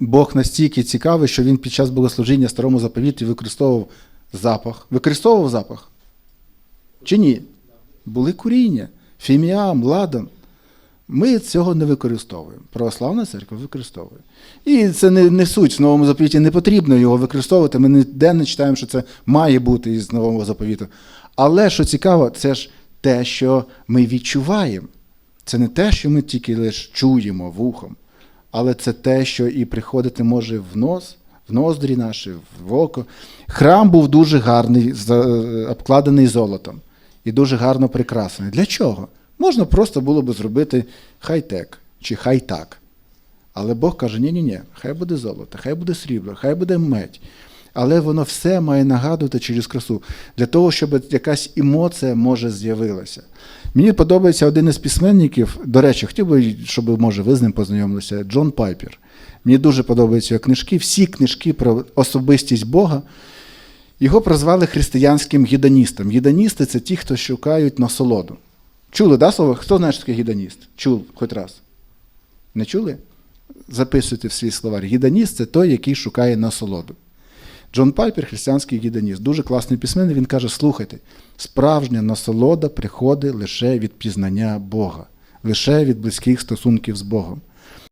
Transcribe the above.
Бог настільки цікавий, що він під час богослужіння старому заповіті використовував запах. Використовував запах? Чи ні? Були куріння, фіміам, ладан. Ми цього не використовуємо. Православна церква використовує. І це не, не суть в новому заповіті, не потрібно його використовувати. Ми ніде не читаємо, що це має бути із нового заповіту. Але що цікаво, це ж те, що ми відчуваємо. Це не те, що ми тільки лише чуємо вухом, але це те, що і приходити може в нос, в ноздрі наші, в око. Храм був дуже гарний, е, обкладений золотом і дуже гарно прикрасений. Для чого? Можна просто було би зробити хай-тек чи хай-так. Але Бог каже: ні ні ні хай буде золото, хай буде срібло, хай буде медь. Але воно все має нагадувати через красу, для того, щоб якась емоція може з'явилася. Мені подобається один із письменників, до речі, хотів би, щоб може ви з ним познайомилися, Джон Пайпер. Мені дуже подобаються його книжки, всі книжки про особистість Бога. Його прозвали християнським гідоністом. Гідоністи це ті, хто шукають насолоду. Чули, да, слово? Хто знає, що таке гідоніст? Чув хоч раз? Не чули? Записуйте в свій словар. Гідоніст це той, який шукає насолоду. Джон Пайпер, християнський гідоніст, дуже класний письменник, він каже: слухайте, справжня насолода приходить лише від пізнання Бога, лише від близьких стосунків з Богом.